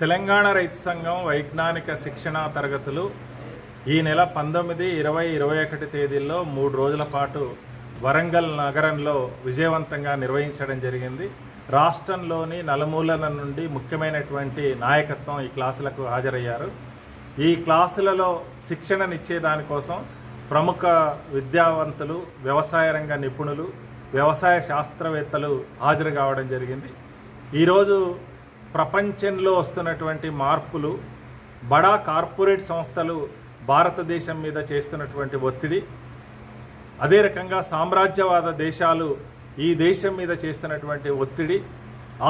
తెలంగాణ రైతు సంఘం వైజ్ఞానిక శిక్షణా తరగతులు ఈ నెల పంతొమ్మిది ఇరవై ఇరవై ఒకటి తేదీల్లో మూడు రోజుల పాటు వరంగల్ నగరంలో విజయవంతంగా నిర్వహించడం జరిగింది. రాష్ట్రంలోని నలుమూలల నుండి ముఖ్యమైనటువంటి నాయకత్వం ఈ క్లాసులకు హాజరయ్యారు. ఈ క్లాసులలో శిక్షణనిచ్చే దానికోసం ప్రముఖ విద్యావంతులు వ్యవసాయ రంగ నిపుణులు వ్యవసాయ శాస్త్రవేత్తలు హాజరు కావడం జరిగింది. ఈరోజు ప్రపంచంలో వస్తున్నటువంటి మార్పులు బడా కార్పొరేట్ సంస్థలు భారతదేశం మీద చేస్తున్నటువంటి ఒత్తిడి అదే రకంగా సామ్రాజ్యవాద దేశాలు ఈ దేశం మీద చేస్తున్నటువంటి ఒత్తిడి.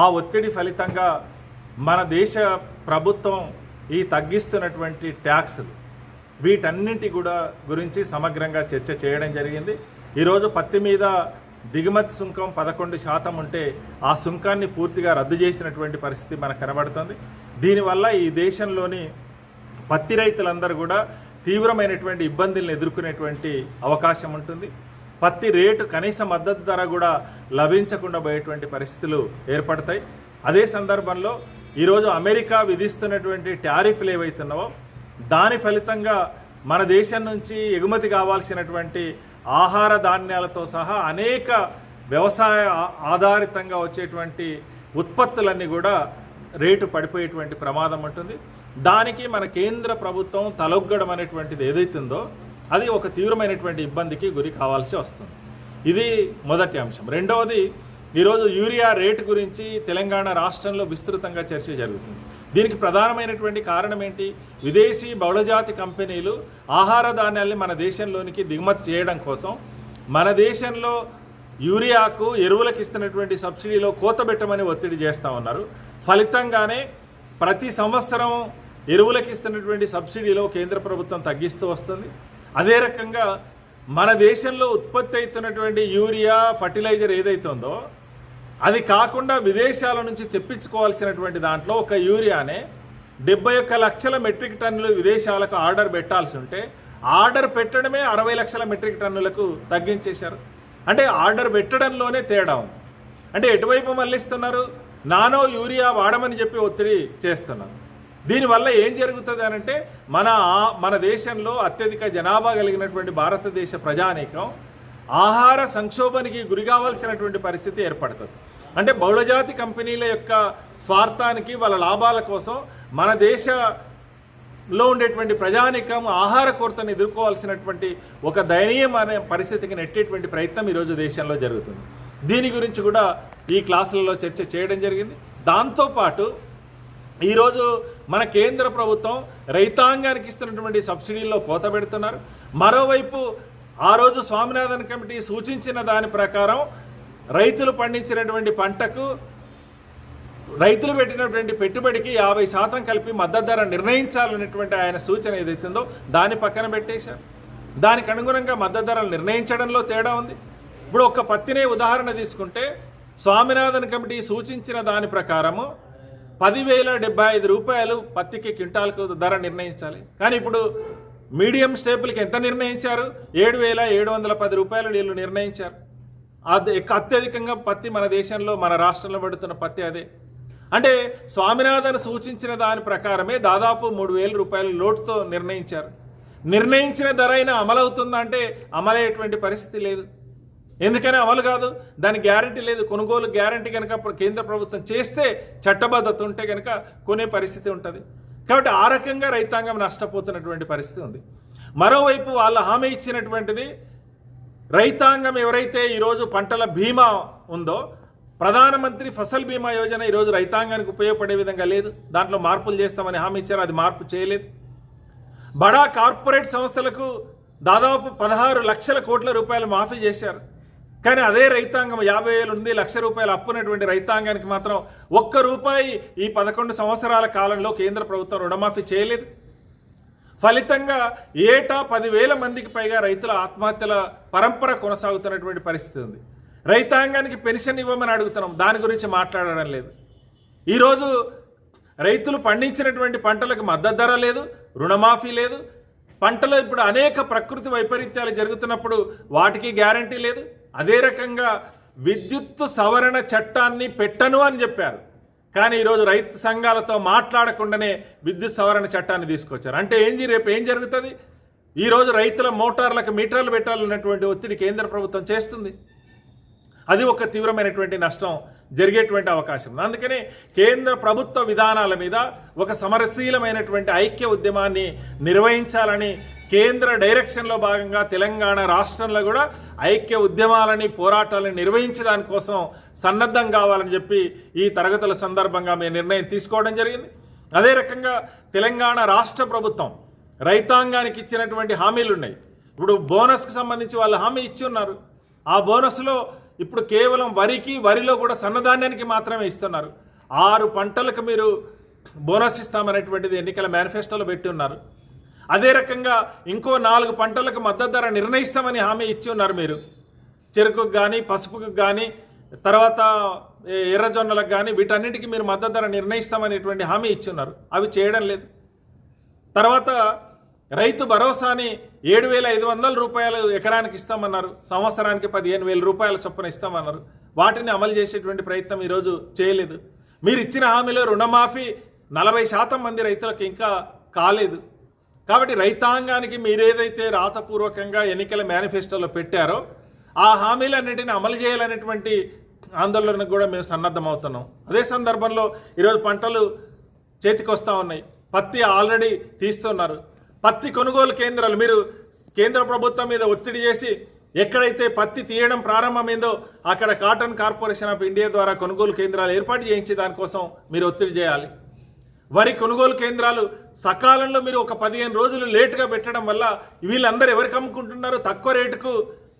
ఆ ఒత్తిడి ఫలితంగా మన దేశ ప్రభుత్వం ఈ తగ్గిస్తున్నటువంటి ట్యాక్స్లు వీటన్నింటి కూడా గురించి సమగ్రంగా చర్చ చేయడం జరిగింది. ఈరోజు పత్తి మీద దిగుమతి సుంకం పదకొండు శాతం ఉంటే ఆ సుంకాన్ని పూర్తిగా రద్దు చేసినటువంటి పరిస్థితి మనకు కనబడుతుంది. దీనివల్ల ఈ దేశంలోని పత్తి రైతులందరూ కూడా తీవ్రమైనటువంటి ఇబ్బందులను ఎదుర్కొనేటువంటి అవకాశం ఉంటుంది. పత్తి రేటు కనీస మద్దతు ధర కూడా లభించకుండా పోయేటువంటి పరిస్థితులు ఏర్పడతాయి. అదే సందర్భంలో ఈరోజు అమెరికా విధిస్తున్నటువంటి ట్యారిఫ్లు ఏవైతున్నావో దాని ఫలితంగా మన దేశం నుంచి ఎగుమతి కావాల్సినటువంటి ఆహార ధాన్యాలతో సహా అనేక వ్యవసాయ ఆధారితంగా వచ్చేటువంటి ఉత్పత్తులన్నీ కూడా రేటు పడిపోయేటువంటి ప్రమాదం ఉంటుంది. దానికి మన కేంద్ర ప్రభుత్వం తలొగ్గడం అనేటువంటిది ఏదైతుందో అది ఒక తీవ్రమైనటువంటి ఇబ్బందికి గురి కావాల్సి వస్తుంది. ఇది మొదటి అంశం. రెండవది ఈరోజు యూరియా రేటు గురించి తెలంగాణ రాష్ట్రంలో విస్తృతంగా చర్చ జరుగుతుంది. దీనికి ప్రధానమైనటువంటి కారణం ఏంటి విదేశీ బహుళజాతి కంపెనీలు ఆహార ధాన్యాల్ని మన దేశంలోనికి దిగుమతి చేయడం కోసం మన దేశంలో యూరియాకు ఎరువులకు ఇస్తున్నటువంటి సబ్సిడీలో కోతబెట్టమని ఒత్తిడి చేస్తూ ఉన్నారు. ఫలితంగానే ప్రతి సంవత్సరం ఎరువులకు ఇస్తున్నటువంటి సబ్సిడీలో కేంద్ర ప్రభుత్వం తగ్గిస్తూ వస్తుంది. అదే రకంగా మన దేశంలో ఉత్పత్తి అవుతున్నటువంటి యూరియా ఫర్టిలైజర్ ఏదైతుందో ఉందో అది కాకుండా విదేశాల నుంచి తెప్పించుకోవాల్సినటువంటి దాంట్లో ఒక యూరియానే డెబ్బై ఒక్క లక్షల మెట్రిక్ టన్నులు విదేశాలకు ఆర్డర్ పెట్టాల్సి ఉంటే ఆర్డర్ పెట్టడమే అరవై లక్షల మెట్రిక్ టన్నులకు తగ్గించేశారు. అంటే ఆర్డర్ పెట్టడంలోనే తేడా ఉంది. అంటే ఎటువైపు మళ్ళిస్తున్నారు? నానో యూరియా వాడమని చెప్పి ఒత్తిడి చేస్తున్నారు. దీనివల్ల ఏం జరుగుతుంది అని అంటే మన మన దేశంలో అత్యధిక జనాభా కలిగినటువంటి భారతదేశ ప్రజానీకం ఆహార సంక్షోభానికి గురి కావాల్సినటువంటి పరిస్థితి ఏర్పడుతుంది. అంటే బహుళజాతి కంపెనీల యొక్క స్వార్థానికి వాళ్ళ లాభాల కోసం మన దేశలో ఉండేటువంటి ప్రజానికం ఆహార కొరతను ఎదుర్కోవాల్సినటువంటి ఒక దయనీయమైన పరిస్థితికి నెట్టేటువంటి ప్రయత్నం ఈరోజు దేశంలో జరుగుతుంది. దీని గురించి కూడా ఈ క్లాసులలో చర్చ చేయడం జరిగింది. దాంతోపాటు ఈరోజు మన కేంద్ర ప్రభుత్వం రైతాంగానికి ఇస్తున్నటువంటి సబ్సిడీల్లో కోత పెడుతున్నారు. మరోవైపు ఆ రోజు స్వామినాథన్ కమిటీ సూచించిన దాని ప్రకారం రైతులు పండించినటువంటి పంటకు రైతులు పెట్టినటువంటి పెట్టుబడికి యాభై శాతం కలిపి మద్దతు ధర నిర్ణయించాలనేటువంటి ఆయన సూచన ఏదైతుందో దాని పక్కన పెట్టేశారు. దానికి అనుగుణంగా మద్దతు ధరలు నిర్ణయించడంలో తేడా ఉంది. ఇప్పుడు ఒక పత్తినే ఉదాహరణ తీసుకుంటే స్వామినాథన్ కమిటీ సూచించిన దాని ప్రకారము పదివేల డెబ్బై ఐదు రూపాయలు పత్తికి క్వింటాల్కు ధర నిర్ణయించాలి. కానీ ఇప్పుడు మీడియం స్టేపుల్కి ఎంత నిర్ణయించారు? ఏడు వేల ఏడు వందల పది రూపాయలు వీళ్ళు నిర్ణయించారు. అత్యధికంగా పత్తి మన దేశంలో మన రాష్ట్రంలో పడుతున్న పత్తి అదే. అంటే స్వామినాథన్ సూచించిన దాని ప్రకారమే దాదాపు మూడు వేల రూపాయల లోటుతో నిర్ణయించారు. నిర్ణయించిన ధర అయినా అమలవుతుందంటే అమలయ్యేటువంటి పరిస్థితి లేదు. ఎందుకని అమలు కాదు? దాని గ్యారంటీ లేదు. కొనుగోలు గ్యారంటీ కనుక కేంద్ర ప్రభుత్వం చేస్తే చట్టబద్ధత ఉంటే కనుక కొనే పరిస్థితి ఉంటుంది. కాబట్టి ఆ రకంగా రైతాంగం నష్టపోతున్నటువంటి పరిస్థితి ఉంది. మరోవైపు వాళ్ళ హామీ ఇచ్చినటువంటిది రైతాంగం ఎవరైతే ఈరోజు పంటల బీమా ఉందో ప్రధానమంత్రి ఫసల్ బీమా యోజన ఈరోజు రైతాంగానికి ఉపయోగపడే విధంగా లేదు. దాంట్లో మార్పులు చేస్తామని హామీ ఇచ్చారు అది మార్పు చేయలేదు. బడా కార్పొరేట్ సంస్థలకు దాదాపు పదహారు లక్షల కోట్ల రూపాయలు మాఫీ చేశారు. కానీ అదే రైతాంగం యాభై వేలు ఉంది లక్ష రూపాయలు అప్పున్నటువంటి రైతాంగానికి మాత్రం ఒక్క రూపాయి ఈ పదకొండు సంవత్సరాల కాలంలో కేంద్ర ప్రభుత్వం రుణమాఫీ చేయలేదు. ఫలితంగా ఏటా పదివేల మందికి పైగా రైతుల ఆత్మహత్యల పరంపర కొనసాగుతున్నటువంటి పరిస్థితి ఉంది. రైతాంగానికి పెన్షన్ ఇవ్వమని అడుగుతున్నాం. దాని గురించి మాట్లాడడం లేదు. ఈరోజు రైతులు పండించినటువంటి పంటలకు మద్దతు ధర లేదు రుణమాఫీ లేదు. పంటలో ఇప్పుడు అనేక ప్రకృతి వైపరీత్యాలు జరుగుతున్నప్పుడు వాటికి గ్యారంటీ లేదు. అదే రకంగా విద్యుత్తు సవరణ చట్టాన్ని పెట్టను అని చెప్పారు. కానీ ఈరోజు రైతు సంఘాలతో మాట్లాడకుండానే విద్యుత్ సవరణ చట్టాన్ని తీసుకొచ్చారు. అంటే ఏంది రేపు ఏం జరుగుతుంది? ఈరోజు రైతుల మోటార్లకు మీటర్లు పెట్టాలన్నటువంటి ఒత్తిడి కేంద్ర ప్రభుత్వం చేస్తుంది. అది ఒక తీవ్రమైనటువంటి నష్టం జరిగేటువంటి అవకాశం. అందుకనే కేంద్ర ప్రభుత్వ విధానాల మీద ఒక సమరశీలమైనటువంటి ఐక్య ఉద్యమాన్ని నిర్వహించాలని కేంద్ర డైరెక్షన్లో భాగంగా తెలంగాణ రాష్ట్రంలో కూడా ఐక్య ఉద్యమాలని పోరాటాలను నిర్వహించే దానికోసం సన్నద్ధం కావాలని చెప్పి ఈ తరగతుల సందర్భంగా మేము నిర్ణయం తీసుకోవడం జరిగింది. అదే రకంగా తెలంగాణ రాష్ట్ర ప్రభుత్వం రైతాంగానికి ఇచ్చినటువంటి హామీలు ఉన్నాయి. ఇప్పుడు బోనస్కి సంబంధించి వాళ్ళు హామీ ఇచ్చి ఉన్నారు. ఆ బోనస్లో ఇప్పుడు కేవలం వరికి వరిలో కూడా సన్నధాన్యానికి మాత్రమే ఇస్తున్నారు. ఆరు పంటలకు మీరు బోనస్ ఇస్తామనేటువంటిది ఎన్నికల మేనిఫెస్టోలో పెట్టి ఉన్నారు. అదే రకంగా ఇంకో నాలుగు పంటలకు మద్దతు ధర నిర్ణయిస్తామని హామీ ఇచ్చి ఉన్నారు మీరు. చెరుకుకు కానీ పసుపుకు కానీ తర్వాత ఎర్రజొన్నలకు కానీ వీటన్నిటికీ మీరు మద్దతు ధర నిర్ణయిస్తామనేటువంటి హామీ ఇచ్చి ఉన్నారు. అవి చేయడం లేదు. తర్వాత రైతు భరోసాని ఏడు వేల ఐదు వందల రూపాయలు ఎకరానికి ఇస్తామన్నారు. సంవత్సరానికి పదిహేను వేల రూపాయల చొప్పున ఇస్తామన్నారు. వాటిని అమలు చేసేటువంటి ప్రయత్నం ఈరోజు చేయలేదు. మీరు ఇచ్చిన హామీలో రుణమాఫీ నలభై శాతం మంది రైతులకు ఇంకా కాలేదు. కాబట్టి రైతాంగానికి మీరేదైతే రాతపూర్వకంగా ఎన్నికల మేనిఫెస్టోలో పెట్టారో ఆ హామీలన్నింటినీ అమలు చేయాలనేటువంటి ఆందోళనకు కూడా మేము సన్నద్ధమవుతున్నాం. అదే సందర్భంలో ఈరోజు పంటలు చేతికొస్తా ఉన్నాయి. పత్తి ఆల్రెడీ తీస్తున్నారు. పత్తి కొనుగోలు కేంద్రాలు మీరు కేంద్ర ప్రభుత్వం మీద ఒత్తిడి చేసి ఎక్కడైతే పత్తి తీయడం ప్రారంభమైందో అక్కడ కాటన్ కార్పొరేషన్ ఆఫ్ ఇండియా ద్వారా కొనుగోలు కేంద్రాలు ఏర్పాటు చేయించి దానికోసం మీరు ఒత్తిడి చేయాలి. వరి కొనుగోలు కేంద్రాలు సకాలంలో మీరు ఒక పదిహేను రోజులు లేటుగా పెట్టడం వల్ల వీళ్ళందరూ ఎవరికి అమ్ముకుంటున్నారు తక్కువ రేటుకు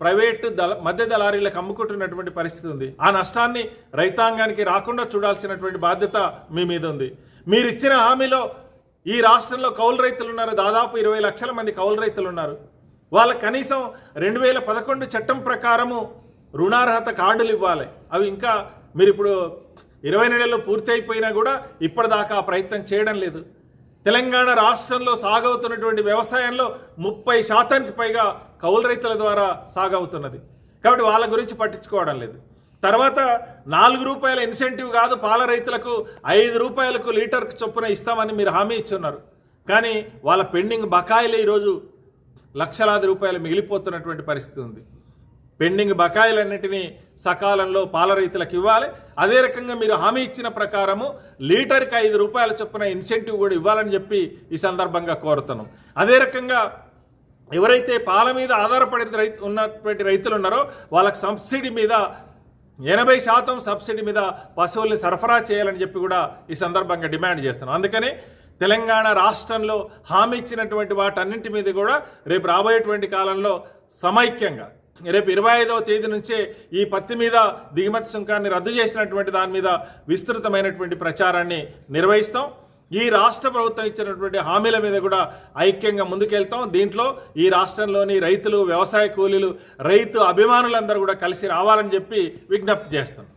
ప్రైవేటు దళ మధ్య దళారీలకు అమ్ముకుంటున్నటువంటి పరిస్థితి ఉంది. ఆ నష్టాన్ని రైతాంగానికి రాకుండా చూడాల్సినటువంటి బాధ్యత మీ మీద ఉంది. మీరు ఇచ్చిన హామీలో ఈ రాష్ట్రంలో కౌలు రైతులు ఉన్నారు దాదాపు ఇరవై లక్షల మంది కౌలు రైతులు ఉన్నారు వాళ్ళ కనీసం రెండు వేల పదకొండు చట్టం ప్రకారము రుణార్హత కార్డులు ఇవ్వాలి. అవి ఇంకా మీరు ఇప్పుడు ఇరవై నెలలు పూర్తయిపోయినా కూడా ఇప్పటిదాకా ఆ ప్రయత్నం చేయడం లేదు. తెలంగాణ రాష్ట్రంలో సాగవుతున్నటువంటి వ్యవసాయంలో ముప్పై శాతానికి పైగా కౌలు రైతుల ద్వారా సాగవుతున్నది. కాబట్టి వాళ్ళ గురించి పట్టించుకోవడం లేదు. తర్వాత నాలుగు రూపాయల ఇన్సెంటివ్ కాదు పాల రైతులకు ఐదు రూపాయలకు లీటర్కు చొప్పున ఇస్తామని మీరు హామీ ఇచ్చున్నారు. కానీ వాళ్ళ పెండింగ్ బకాయిలు ఈరోజు లక్షలాది రూపాయలు మిగిలిపోతున్నటువంటి పరిస్థితి ఉంది. పెండింగ్ బకాయిలన్నింటినీ సకాలంలో పాల రైతులకు ఇవ్వాలి అదే రకంగా మీరు హామీ ఇచ్చిన ప్రకారము లీటర్కి ఐదు రూపాయల చొప్పున ఇన్సెంటివ్ కూడా ఇవ్వాలని చెప్పి ఈ సందర్భంగా కోరుతున్నాం. అదే రకంగా ఎవరైతే పాల మీద ఆధారపడి రైతు ఉన్నటువంటి రైతులు ఉన్నారో వాళ్ళకి సబ్సిడీ మీద ఎనభై శాతం సబ్సిడీ మీద పశువుల్ని సరఫరా చేయాలని చెప్పి కూడా ఈ సందర్భంగా డిమాండ్ చేస్తున్నాం. అందుకని తెలంగాణ రాష్ట్రంలో హామీ ఇచ్చినటువంటి వాటన్నింటి మీద కూడా రేపు రాబోయేటువంటి కాలంలో సమైక్యంగా రేపు ఇరవై ఐదవ తేదీ నుంచే ఈ పత్తి మీద దిగుమతి సుంకాన్ని రద్దు చేసినటువంటి దాని మీద విస్తృతమైనటువంటి ప్రచారాన్ని నిర్వహిస్తాం. ఈ రాష్ట్ర ప్రభుత్వం ఇచ్చినటువంటి హామీల మీద కూడా ఐక్యంగా ముందుకెళ్తాం. దీంట్లో ఈ రాష్ట్రంలోని రైతులు వ్యవసాయ కూలీలు రైతు అభిమానులందరూ కూడా కలిసి రావాలని చెప్పి విజ్ఞప్తి చేస్తాం